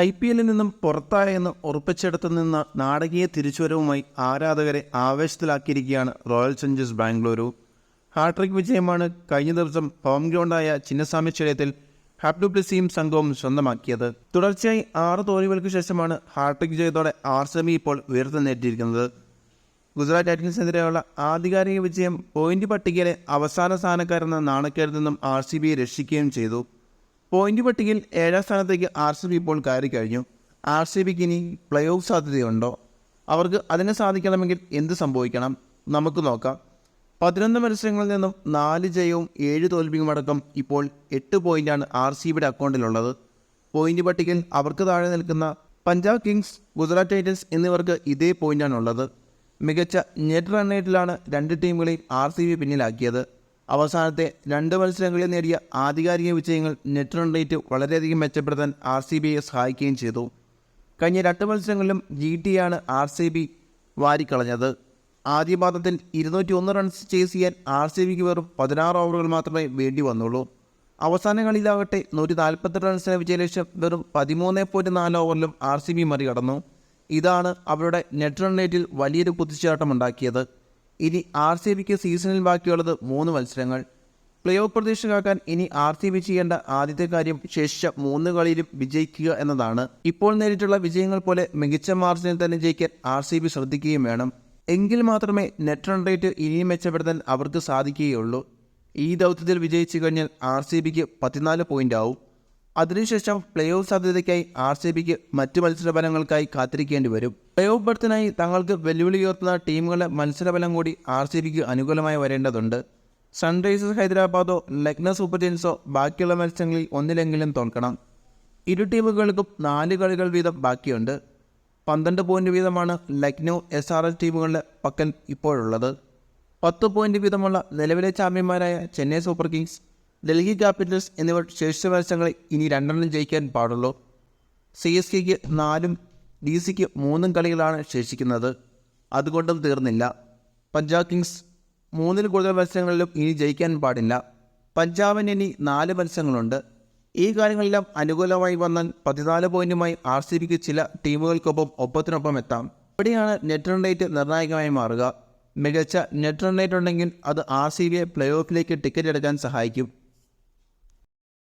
I P എല്ലിൽ നിന്നും പുറത്തായെന്ന് ഉറപ്പിച്ചെടുത്തു നിന്ന് നാടകീയ തിരിച്ചുവരവുമായി ആരാധകരെ ആവേശത്തിലാക്കിയിരിക്കുകയാണ് റോയൽ ചലഞ്ചേഴ്സ് ബാംഗ്ലൂരു. ഹാട്രിക് വിജയമാണ് കഴിഞ്ഞ ദിവസം ഹോം ഗ്രൗണ്ടായ ചിന്നസ്വാമി സ്റ്റേഡിയത്തിൽ ഹാപ്ഡുപ്ലിസിയും സംഘവും സ്വന്തമാക്കിയത്. തുടർച്ചയായി ആറ് തോൽവികൾക്ക് ശേഷമാണ് ഹാട്രിക് വിജയത്തോടെ ആർ സെമി ഇപ്പോൾ ഇപ്പോൾ ഉയർത്തുന്നേറ്റിരിക്കുന്നത് ഗുജറാത്ത് ടൈറ്റൻസിനെതിരെയുള്ള ആധികാരിക വിജയം പോയിന്റ് പട്ടികയിലെ അവസാന സ്ഥാനക്കാരെന്ന നാണക്കേടിൽ നിന്നും ആർ സി ബിയെ രക്ഷിക്കുകയും ചെയ്തു. പോയിന്റ് പട്ടികയിൽ ഏഴാം സ്ഥാനത്തേക്ക് ആർ സി ബി ഇപ്പോൾ കയറി കഴിഞ്ഞു. ആർ സി ബിക്ക് ഇനി പ്ലേ ഓഫ് സാധ്യതയുണ്ടോ? അവർക്ക് അതിനെ സാധിക്കണമെങ്കിൽ എന്ത് സംഭവിക്കണം? നമുക്ക് നോക്കാം. പതിനൊന്ന് മത്സരങ്ങളിൽ നിന്നും നാല് ജയവും ഏഴ് തോൽവിയും അടക്കം ഇപ്പോൾ എട്ട് പോയിന്റാണ് ആർ സി ബിയുടെ അക്കൗണ്ടിലുള്ളത്. പോയിന്റ് പട്ടികയിൽ അവർക്ക് താഴെ നിൽക്കുന്ന പഞ്ചാബ് കിങ്സ് ഗുജറാത്ത് ടൈറ്റൻസ് എന്നിവർക്ക് ഇതേ പോയിന്റാണുള്ളത് മികച്ച നെറ്റ് റൺ റേറ്റിലാണ് രണ്ട് ടീമുകളെയും ആർ സി ബി പിന്നിലാക്കിയത്. അവസാനത്തെ രണ്ട് മത്സരങ്ങളിൽ നേടിയ ആധികാരിക വിജയങ്ങൾ നെറ്റ് റൺ റേറ്റ് വളരെയധികം മെച്ചപ്പെടുത്താൻ ആർ സി ബിയെ സഹായിക്കുകയും ചെയ്തു. കഴിഞ്ഞ രണ്ട് മത്സരങ്ങളിലും ജി ആണ് ആർ സി ബി വാരിക്കളഞ്ഞത്. ആദ്യ പാദത്തിൽ ഇരുന്നൂറ്റി ഒന്ന് റൺസ് ചേസ് ചെയ്യാൻ ആർ സി ബിക്ക് വെറും പതിനാറ് ഓവറുകൾ മാത്രമേ വേണ്ടി വന്നുള്ളൂ. അവസാന കളിയിലാകട്ടെ നൂറ്റി നാൽപ്പത്തെട്ട് റൺസിന് വിജയലക്ഷ്യം വെറും പതിമൂന്ന് പോയിന്റ് നാല് ഓവറിലും ആർ സി ബി മറികടന്നു. ഇതാണ് അവരുടെ നെറ്റ് റൺ റേറ്റിൽ വലിയൊരു കുതിച്ചുചാട്ടമുണ്ടാക്കിയത്. ഇനി ആർ സി ബിക്ക് സീസണിൽ ബാക്കിയുള്ളത് മൂന്ന് മത്സരങ്ങൾ. പ്ലേ ഓഫ് പ്രതീക്ഷ കാക്കാൻ ഇനി ആർ സി ബി ചെയ്യേണ്ട ആദ്യത്തെ കാര്യം ശേഷിച്ച മൂന്ന് കളിയിലും വിജയിക്കുക എന്നതാണ്. ഇപ്പോൾ നേരിട്ടുള്ള വിജയങ്ങൾ പോലെ മികച്ച മാർജിനിൽ തന്നെ ജയിക്കാൻ ആർ സി ബി ശ്രദ്ധിക്കുകയും വേണം. എങ്കിൽ മാത്രമേ നെറ്റ് റൺ റേറ്റ് ഇനിയും മെച്ചപ്പെടുത്താൻ അവർക്ക് സാധിക്കുകയുള്ളൂ. ഈ ദൗത്യത്തിൽ വിജയിച്ചു കഴിഞ്ഞാൽ ആർ സി ബിക്ക് പതിനാല് പോയിന്റ് ആവും. അതിനുശേഷം പ്ലേ ഓഫ് സാധ്യതയ്ക്കായി ആർ സി ബിക്ക് മറ്റ് മത്സരഫലങ്ങൾക്കായി കാത്തിരിക്കേണ്ടി വരും. പ്ലേ ഓഫ് ബർത്തിനായി തങ്ങൾക്ക് വെല്ലുവിളി ഉയർത്തുന്ന ടീമുകളുടെ മത്സരഫലം കൂടി ആർ സി ബിക്ക് അനുകൂലമായി വരേണ്ടതുണ്ട്. സൺറൈസേഴ്സ് ഹൈദരാബാദോ ലക്നൗ സൂപ്പർ ജയൻസോ ബാക്കിയുള്ള മത്സരങ്ങളിൽ ഒന്നിലെങ്കിലും തോൽക്കണം. ഇരു ടീമുകൾക്കും നാല് കളികൾ വീതം ബാക്കിയുണ്ട്. പന്ത്രണ്ട് പോയിന്റ് വീതമാണ് ലക്നൗ എസ് ആർ എസ് ടീമുകളുടെ പക്കൽ ഇപ്പോഴുള്ളത്. പത്ത് പോയിന്റ് വീതമുള്ള നിലവിലെ ചാമ്പ്യന്മാരായ Chennai super kings Delhi capitals എന്നിവർ ശേഷിച്ച മത്സരങ്ങളിൽ ഇനി രണ്ടെണ്ണം ജയിക്കാൻ പാടുള്ളൂ. സി എസ് കെക്ക് നാലും ഡി സിക്ക് മൂന്നും കളികളാണ് ശേഷിക്കുന്നത്. അതുകൊണ്ടും തീർന്നില്ല. പഞ്ചാബ് കിങ്സ് മൂന്നിൽ കൂടുതൽ മത്സരങ്ങളിലും ഇനി ജയിക്കാൻ പാടില്ല. പഞ്ചാബിന് ഇനി നാല് മത്സരങ്ങളുണ്ട്. ഈ കാര്യങ്ങളെല്ലാം അനുകൂലമായി വന്നാൽ പതിനാല് പോയിന്റുമായി ആർ സി ബിക്ക് ചില ടീമുകൾക്കൊപ്പം ഒപ്പത്തിനൊപ്പം എത്താം. ഇവിടെയാണ് നെറ്റ് റൺ റേറ്റ് നിർണായകമായി മാറുക. മികച്ച നെറ്റ് റൺ റേറ്റ് ഉണ്ടെങ്കിൽ അത് ആർ സി ബിയെ പ്ലേ ഓഫിലേക്ക് ടിക്കറ്റ് എടുക്കാൻ സഹായിക്കും.